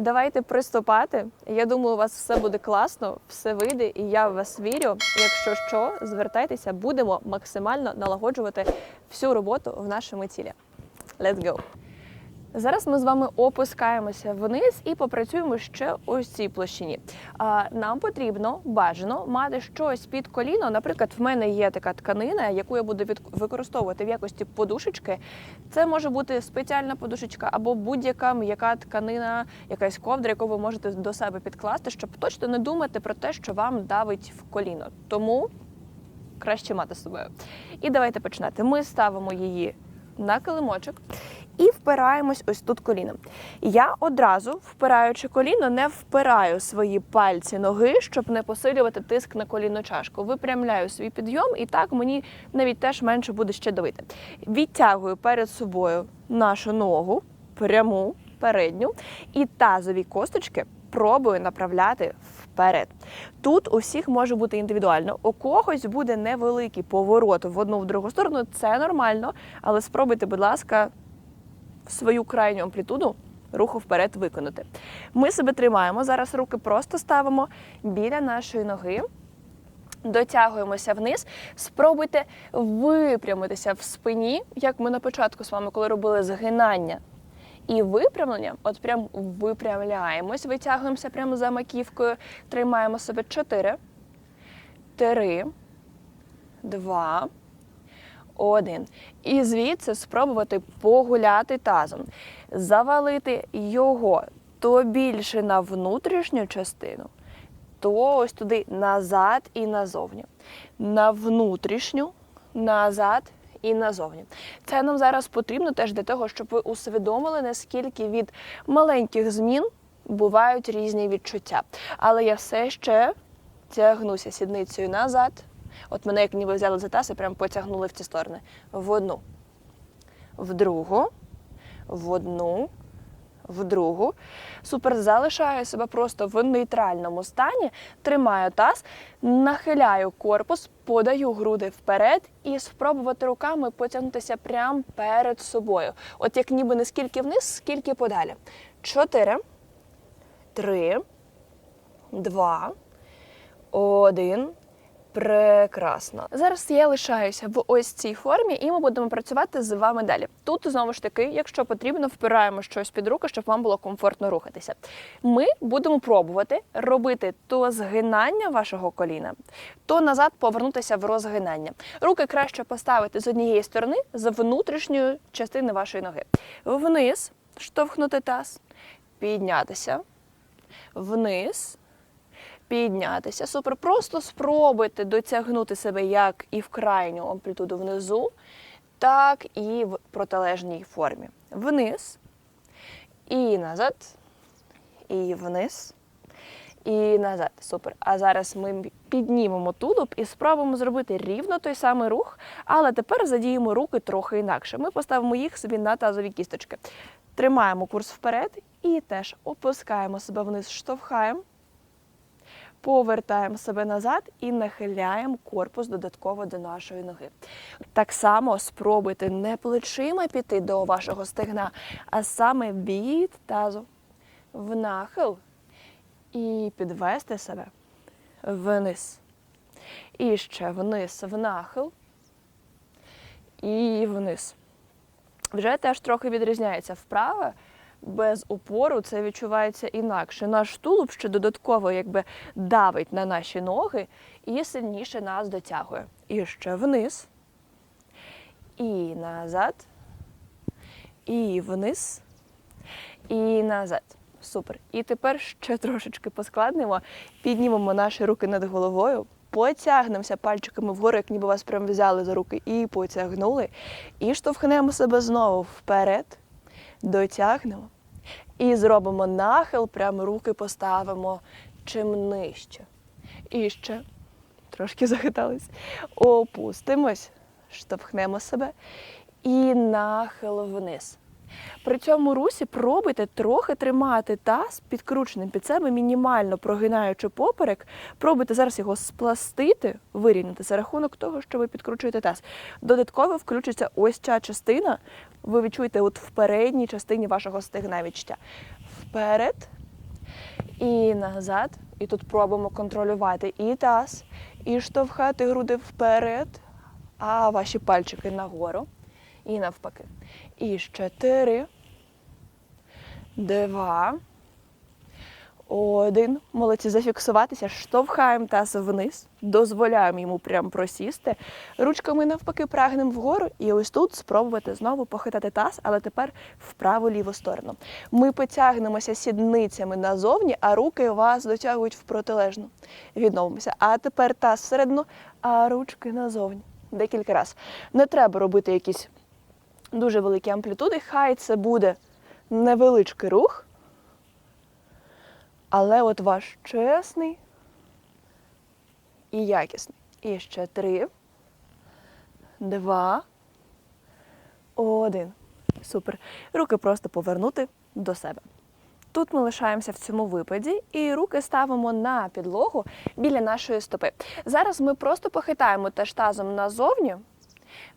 Давайте приступати. Я думаю, у вас все буде класно, все вийде, і я в вас вірю. Якщо що, звертайтеся, будемо максимально налагоджувати всю роботу в нашому тілі. Let's go! Зараз ми з вами опускаємося вниз і попрацюємо ще ось цій площині. Нам потрібно бажано мати щось під коліно. Наприклад, в мене є така тканина, яку я буду використовувати в якості подушечки. Це може бути спеціальна подушечка або будь-яка м'яка тканина, якась ковдра, яку ви можете до себе підкласти, щоб точно не думати про те, що вам давить в коліно. Тому краще мати з собою. І давайте починати. Ми ставимо її на килимочок і впираємось ось тут коліном. Я одразу, впираючи коліно, не впираю свої пальці ноги, щоб не посилювати тиск на коліно чашку. Випрямляю свій підйом, і так мені навіть теж менше буде ще давити. Відтягую перед собою нашу ногу, пряму, передню, і тазові косточки пробую направляти вперед. Тут у всіх може бути індивідуально. У когось буде невеликий поворот в одну в другу сторону. Це нормально, але спробуйте, будь ласка, свою крайню амплітуду руху вперед виконати. Ми себе тримаємо. Зараз руки просто ставимо біля нашої ноги. Дотягуємося вниз, спробуйте випрямитися в спині, як ми на початку з вами, коли робили згинання і випрямлення. От прям випрямляємось, витягуємося прямо за маківкою, тримаємо себе 4, 3, 2, один. І звідси спробувати погуляти тазом, завалити його то більше на внутрішню частину, то ось туди назад і назовні. На внутрішню, назад і назовні. Це нам зараз потрібно теж для того, щоб ви усвідомили, наскільки від маленьких змін бувають різні відчуття. Але я все ще тягнуся сідницею назад. От мене як ніби взяли за таз і прям потягнули в ці сторони. В одну, в другу, в одну, в другу. Супер залишаю себе просто в нейтральному стані, тримаю таз, нахиляю корпус, подаю груди вперед і спробувати руками потягнутися прямо перед собою. От як ніби не скільки вниз, скільки подалі. Чотири, три, два, один. Прекрасно. Зараз я лишаюся в ось цій формі, і ми будемо працювати з вами далі. Тут знову ж таки, якщо потрібно, впираємо щось під руку, щоб вам було комфортно рухатися. Ми будемо пробувати робити то згинання вашого коліна, то назад повернутися в розгинання. Руки краще поставити з однієї сторони, з внутрішньої частини вашої ноги. Вниз штовхнути таз, піднятися, вниз піднятися. Супер. Просто спробуйте дотягнути себе як і в крайню амплітуду внизу, так і в протилежній формі. Вниз і назад, і вниз. І назад. Супер. А зараз ми піднімемо тулуб і спробуємо зробити рівно той самий рух, але тепер задіємо руки трохи інакше. Ми поставимо їх собі на тазові кісточки. Тримаємо курс вперед і теж опускаємо себе вниз, штовхаємо. Повертаємо себе назад і нахиляємо корпус додатково до нашої ноги. Так само спробуйте не плечима піти до вашого стегна, а саме від тазу в нахил і підвести себе вниз. І ще вниз в нахил і вниз. Вже теж трохи відрізняється вправа без опору це відчувається інакше. Наш тулуб ще додатково якби давить на наші ноги і сильніше нас дотягує. І ще вниз, і назад, і вниз, і назад. Супер. І тепер ще трошечки поскладнемо, піднімемо наші руки над головою. Потягнемося пальчиками вгору, як ніби вас прям взяли за руки і потягнули. І штовхнемо себе знову вперед дотягнемо і зробимо нахил, прямо руки поставимо чим нижче. І ще трошки захитались. Опустимось, штовхнемо себе і нахил вниз. При цьому русі пробуйте трохи тримати таз підкрученим під себе, мінімально прогинаючи поперек. Пробуйте зараз його спластити, вирівняти за рахунок того, що ви підкручуєте таз. Додатково включиться ось ця частина. Ви відчуєте от в передній частині вашого стегна відчуття. Вперед І назад. І тут пробуємо контролювати і таз, і штовхати груди вперед, а ваші пальчики нагору. І навпаки. І ще три, два, один. Молодці, зафіксуватися, штовхаємо таз вниз, дозволяємо йому прям просісти. Ручками навпаки прагнемо вгору, і ось тут спробувати знову похитати таз, але тепер в праву ліву сторону. Ми потягнемося сідницями назовні, а руки вас дотягують в протилежну. Відновимося. А тепер таз всередину, а ручки назовні. Декілька разів. Не треба робити якісь дуже великі амплітуди. Хай це буде невеличкий рух. Але от ваш чесний і якісний. І ще три, два, один. Супер. Руки просто повернути до себе. Тут ми лишаємося в цьому випаді і руки ставимо на підлогу біля нашої стопи. Зараз ми просто похитаємо теж тазом назовні,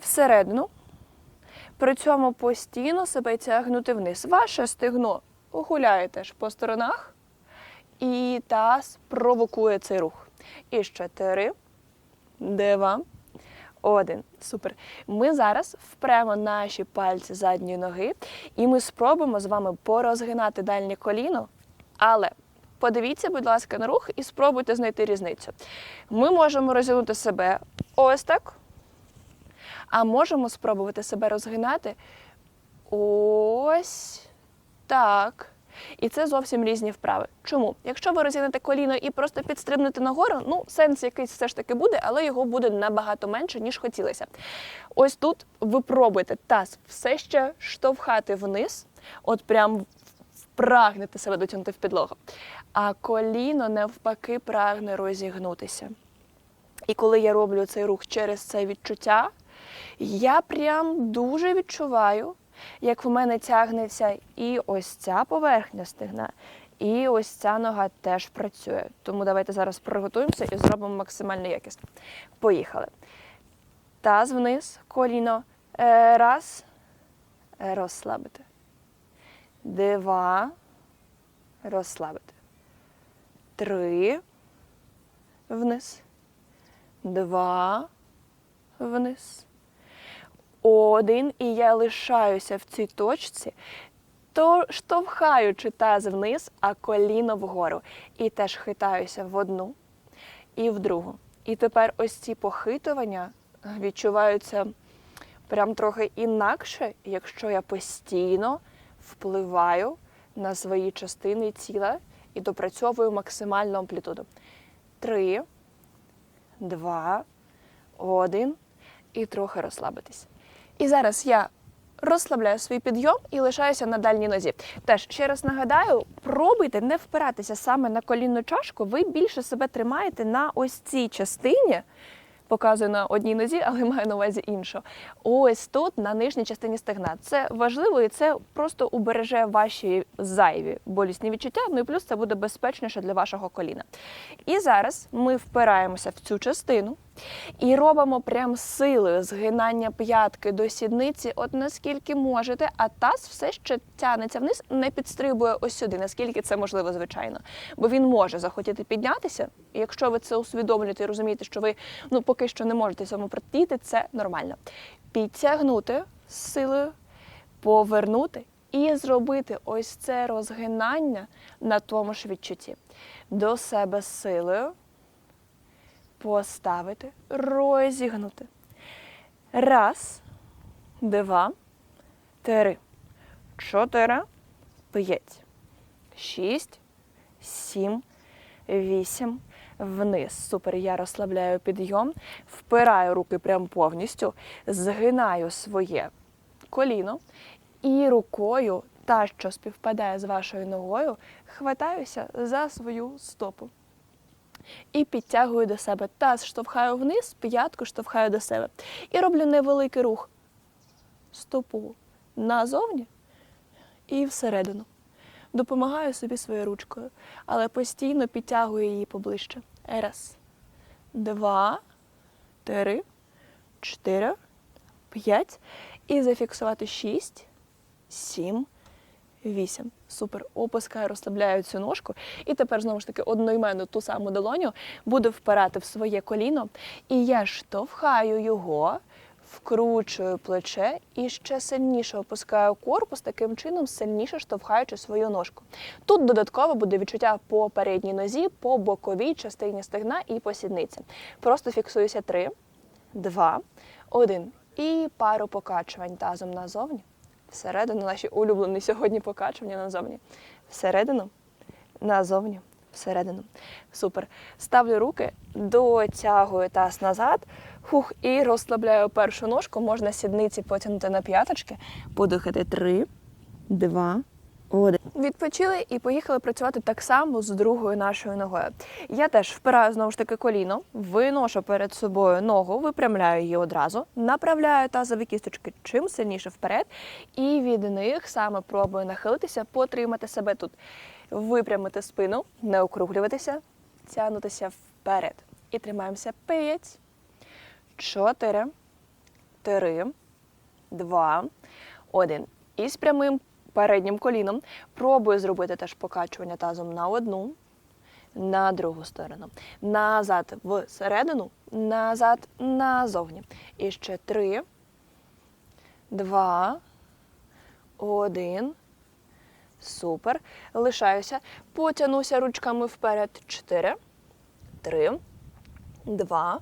всередину. При цьому постійно себе тягнути вниз. Ваше стегно гуляє теж по сторонах. І таз провокує цей рух. І ще три, два, один. Супер. Ми зараз впремо наші пальці задньої ноги, і ми спробуємо з вами порозгинати дальнє коліно. Але подивіться, будь ласка, на рух і спробуйте знайти різницю. Ми можемо розігнути себе ось так, а можемо спробувати себе розгинати ось так. І це зовсім різні вправи. Чому? Якщо ви розігнете коліно і просто підстрибнете нагору, ну сенс якийсь все ж таки буде, але його буде набагато менше, ніж хотілося. Ось тут ви пробуєте таз все ще штовхати вниз, от прям прагнете себе дотягнути в підлогу. А коліно навпаки прагне розігнутися. І коли я роблю цей рух через це відчуття, я прям дуже відчуваю, як в мене тягнеться і ось ця поверхня стегна, і ось ця нога теж працює. Тому давайте зараз приготуємося і зробимо максимально якісно. Поїхали. Таз вниз, коліно. Е, Раз. Розслабити. Два. Розслабити. Три. Вниз. Два. Вниз один, і я лишаюся в цій точці, то штовхаючи таз вниз, а коліно вгору. І теж хитаюся в одну і в другу. І тепер ось ці похитування відчуваються прям трохи інакше, якщо я постійно впливаю на свої частини тіла і допрацьовую максимальну амплітуду. Три, два, один. І трохи розслабитись. І зараз я розслабляю свій підйом і лишаюся на дальній нозі. Теж ще раз нагадаю, пробуйте не впиратися саме на колінну чашку. Ви більше себе тримаєте на ось цій частині. Показую на одній нозі, але маю на увазі іншу. Ось тут, на нижній частині стегна. Це важливо і це просто убереже ваші зайві болісні відчуття. Ну і плюс це буде безпечніше для вашого коліна. І зараз ми впираємося в цю частину і робимо прям силою згинання п'ятки до сідниці, от наскільки можете, а таз все ще тягнеться вниз, не підстрибує ось сюди, наскільки це можливо, звичайно. Бо він може захотіти піднятися. І якщо ви це усвідомлюєте і розумієте, що ви ну поки що не можете цьому протидіяти, це нормально. Підтягнути з силою, повернути. І зробити ось це розгинання на тому ж відчутті. До себе силою поставити, розігнути. Раз, два, три, чотири, п'ять, шість, сім, вісім. Вниз. Супер. Я розслабляю підйом, впираю руки прям повністю, згинаю своє коліно і рукою, та, що співпадає з вашою ногою, хватаюся за свою стопу і підтягую до себе. Таз штовхаю вниз, п'ятку штовхаю до себе. І роблю невеликий рух. Стопу назовні і всередину. Допомагаю собі своєю ручкою, але постійно підтягую її поближче. Раз, два, три, чотири, п'ять. І зафіксувати шість, сім, Вісім. Супер. Опускаю, розслабляю цю ножку. І тепер знову ж таки одноіменну ту саму долоню буду впирати в своє коліно. І я штовхаю його, вкручую плече і ще сильніше опускаю корпус, таким чином сильніше штовхаючи свою ножку. Тут додатково буде відчуття по передній нозі, по боковій частині стегна і по сідниці. Просто фіксуюся три, два, один. І пару покачувань тазом назовні. Всередину наші улюблені сьогодні покачування назовні. Всередину, назовні, всередину. Супер. Ставлю руки, дотягую таз назад. Хух, і розслабляю першу ножку. Можна сідниці потягнути на п'яточки. Подихати три, два, один. Відпочили і поїхали працювати так само з другою нашою ногою. Я теж впираю знову ж таки коліно, виношу перед собою ногу, випрямляю її одразу, направляю тазові кісточки чим сильніше вперед, і від них саме пробую нахилитися, потримати себе тут, випрямити спину, не округлюватися, тягнутися вперед. І тримаємося 5, 4, 3, 2, 1. І з прямим переднім коліном пробую зробити теж покачування тазом на одну, на другу сторону. Назад всередину, назад назовні. І ще три, два, один. Супер. Лишаюся. Потягнуся ручками вперед. Чотири, три, два,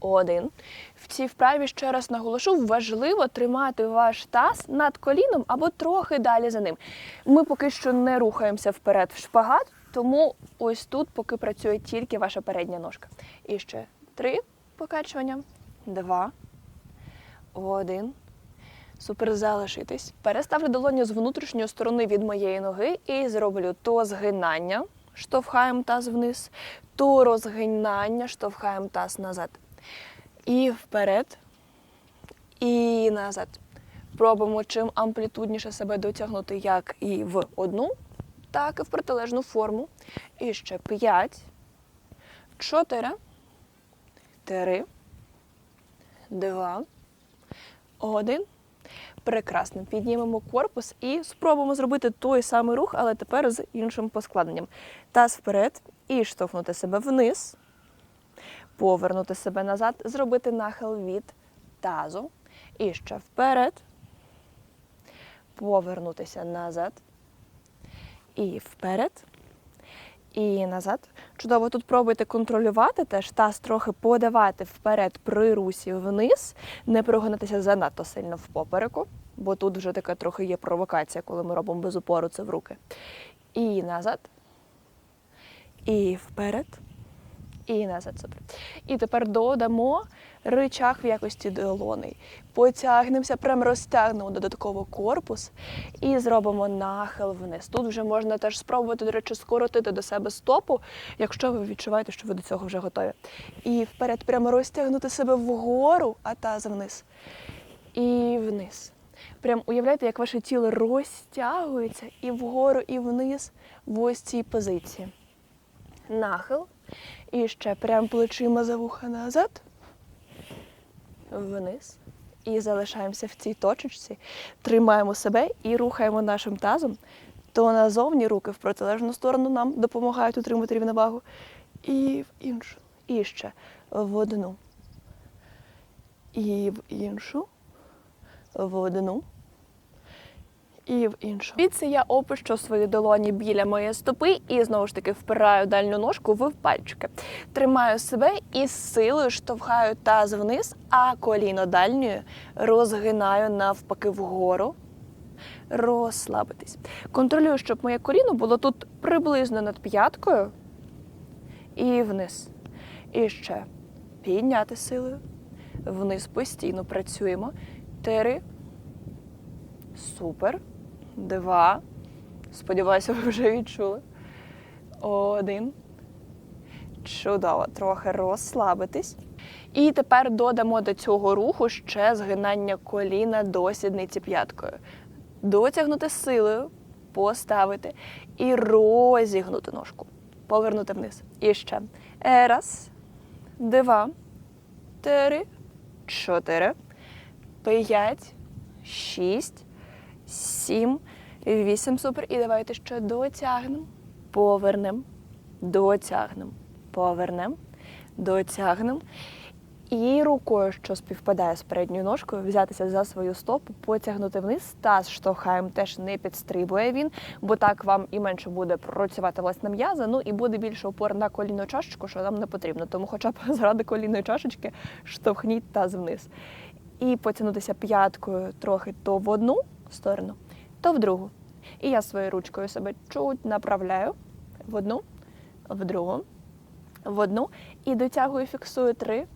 один. В цій вправі ще раз наголошу, важливо тримати ваш таз над коліном або трохи далі за ним. Ми поки що не рухаємося вперед в шпагат, тому ось тут поки працює тільки ваша передня ножка. І ще три покачування, два, один. Супер залишитись. Переставлю долоню з внутрішньої сторони від моєї ноги і зроблю то згинання, штовхаємо таз вниз, то розгинання, штовхаємо таз назад. І вперед, і назад. Пробуємо чим амплітудніше себе дотягнути як і в одну, так і в протилежну форму. І ще 5, 4, 3, 2, 1. Прекрасно. Піднімемо корпус і спробуємо зробити той самий рух, але тепер з іншим поскладенням. Таз вперед і штовхнути себе вниз повернути себе назад, зробити нахил від тазу. І ще вперед. Повернутися назад. І вперед. І назад. Чудово, тут пробуйте контролювати теж таз трохи подавати вперед при русі вниз, не прогонитися занадто сильно в попереку, бо тут вже така трохи є провокація, коли ми робимо без упору це в руки. І назад. І вперед. І назад супер. І тепер додамо ричаг в якості долоней. Потягнемося, прям розтягнемо додатково корпус і зробимо нахил вниз. Тут вже можна теж спробувати, до речі, скоротити до себе стопу, якщо ви відчуваєте, що ви до цього вже готові. І вперед прямо розтягнути себе вгору, а таз вниз. І вниз. Прям уявляйте, як ваше тіло розтягується і вгору, і вниз в ось цій позиції. Нахил. І ще прям плечима за вуха назад, вниз. І залишаємося в цій точечці, тримаємо себе і рухаємо нашим тазом. То назовні руки в протилежну сторону нам допомагають утримати рівновагу. І в іншу. І ще в одну. І в іншу. В одну і в іншу. Звідси я опущу свої долоні біля моєї стопи і знову ж таки впираю дальню ножку в пальчики. Тримаю себе і з силою штовхаю таз вниз, а коліно дальньою розгинаю навпаки вгору. Розслабитись. Контролюю, щоб моє коліно було тут приблизно над п'яткою і вниз. І ще підняти силою. Вниз постійно працюємо. Три. Супер. Два. Сподіваюся, ви вже відчули. Один. Чудово. Трохи розслабитись. І тепер додамо до цього руху ще згинання коліна до сідниці п'яткою. Дотягнути силою, поставити і розігнути ножку. Повернути вниз. І ще. Раз, два, три, чотири, п'ять, шість, сім, Вісім, супер. І давайте ще дотягнемо, повернемо, дотягнемо, повернемо, дотягнемо. І рукою, що співпадає з передньою ножкою, взятися за свою стопу, потягнути вниз. Таз штовхаємо, теж не підстрибує він, бо так вам і менше буде працювати власне м'яза, ну і буде більше опор на колінну чашечку, що нам не потрібно. Тому хоча б заради колінної чашечки штовхніть таз вниз. І потягнутися п'яткою трохи то в одну сторону, то в другу. І я своєю ручкою себе чуть направляю в одну, в другу, в одну і дотягую, фіксую три,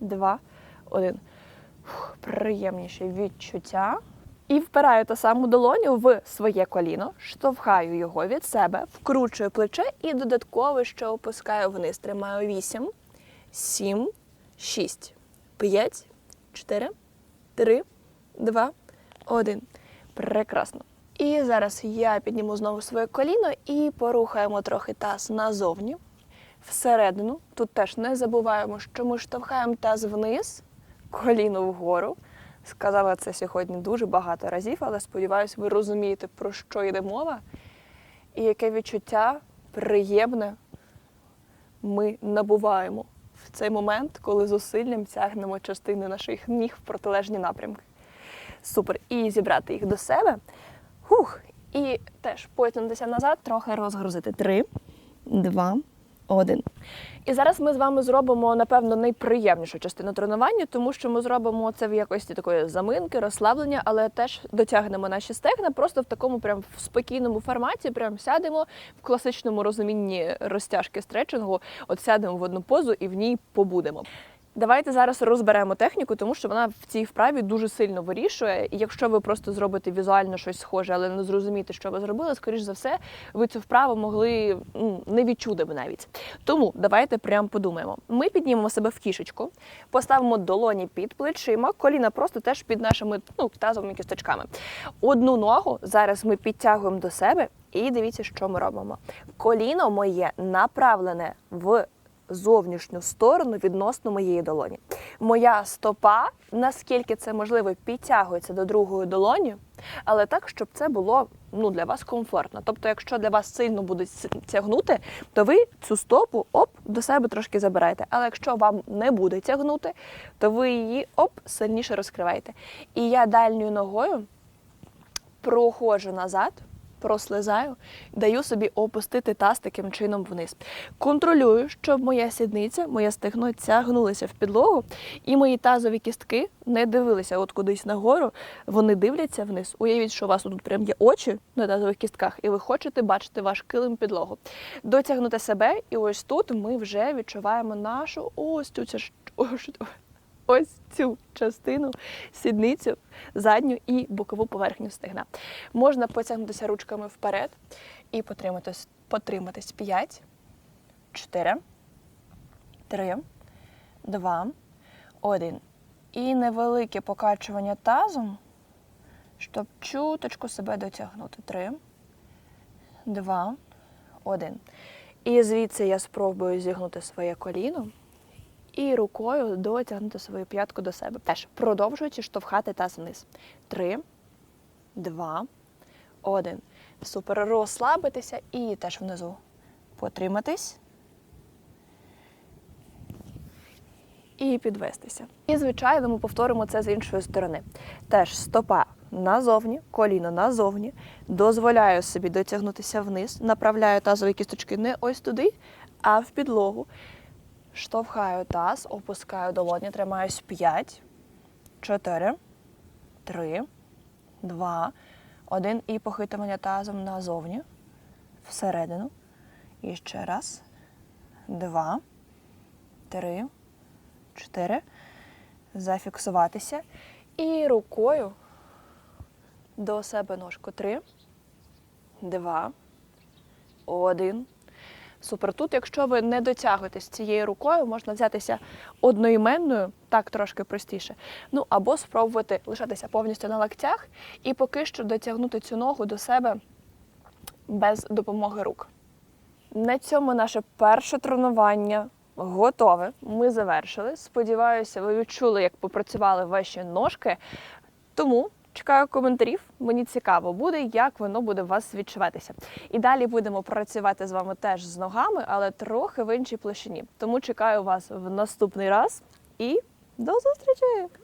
два, один. Фух, приємніші відчуття. І впираю ту саму долоню в своє коліно, штовхаю його від себе, вкручую плече і додатково ще опускаю вниз. Тримаю 8, 7, 6, 5, 4, 3, 2, 1. Прекрасно. І зараз я підніму знову своє коліно і порухаємо трохи таз назовні, всередину. Тут теж не забуваємо, що ми штовхаємо таз вниз, коліно вгору. Сказала це сьогодні дуже багато разів, але сподіваюся, ви розумієте, про що йде мова. І яке відчуття приємне ми набуваємо в цей момент, коли зусиллям тягнемо частини наших ніг в протилежні напрямки. Супер. І зібрати їх до себе. Хух. І теж потягнутися назад, трохи розгрузити. Три, два, один. І зараз ми з вами зробимо, напевно, найприємнішу частину тренування, тому що ми зробимо це в якості такої заминки, розслаблення, але теж дотягнемо наші стегна просто в такому прям в спокійному форматі, прям сядемо в класичному розумінні розтяжки стретчингу, от сядемо в одну позу і в ній побудемо. Давайте зараз розберемо техніку, тому що вона в цій вправі дуже сильно вирішує. І якщо ви просто зробите візуально щось схоже, але не зрозумієте, що ви зробили, скоріш за все, ви цю вправу могли не відчути б навіть. Тому давайте прямо подумаємо. Ми піднімемо себе в кішечку, поставимо долоні під плечима, коліна просто теж під нашими ну, тазовими кісточками. Одну ногу зараз ми підтягуємо до себе, і дивіться, що ми робимо. Коліно моє направлене в зовнішню сторону відносно моєї долоні. Моя стопа, наскільки це можливо, підтягується до другої долоні, але так, щоб це було ну, для вас комфортно. Тобто, якщо для вас сильно буде тягнути, то ви цю стопу оп, до себе трошки забираєте. Але якщо вам не буде тягнути, то ви її оп, сильніше розкриваєте. І я дальньою ногою проходжу назад, прослизаю, даю собі опустити таз таким чином вниз. Контролюю, щоб моя сідниця, моє стегно тягнулися в підлогу, і мої тазові кістки не дивилися от кудись нагору, вони дивляться вниз. Уявіть, що у вас тут прям є очі на тазових кістках, і ви хочете бачити ваш килим підлогу. Дотягнути себе, і ось тут ми вже відчуваємо нашу ось цю ось цю частину, сідницю, задню і бокову поверхню стегна. Можна потягнутися ручками вперед і потриматись, потриматись 5, 4, 3, 2, 1. І невелике покачування тазом, щоб чуточку себе дотягнути. 3, 2, 1. І звідси я спробую зігнути своє коліно і рукою дотягнути свою п'ятку до себе. Теж продовжуючи штовхати таз вниз. Три, два, один. Супер. Розслабитися і теж внизу. Потриматись. І підвестися. І, звичайно, ми повторимо це з іншої сторони. Теж стопа назовні, коліно назовні. Дозволяю собі дотягнутися вниз, направляю тазові кісточки не ось туди, а в підлогу. Штовхаю таз, опускаю долоні, тримаюсь 5, 4, 3, 2, 1. І похитування тазом назовні, всередину. І ще раз. Два, три, чотири. Зафіксуватися. І рукою до себе ножку. Три, два, один. Супер. Тут, якщо ви не дотягуєтесь цією рукою, можна взятися одноіменною, так трошки простіше. Ну або спробувати лишатися повністю на локтях і поки що дотягнути цю ногу до себе без допомоги рук. На цьому наше перше тренування готове. Ми завершили. Сподіваюся, ви відчули, як попрацювали ваші ножки. Тому Чекаю коментарів. Мені цікаво буде, як воно буде у вас відчуватися. І далі будемо працювати з вами теж з ногами, але трохи в іншій площині. Тому чекаю вас в наступний раз і до зустрічі!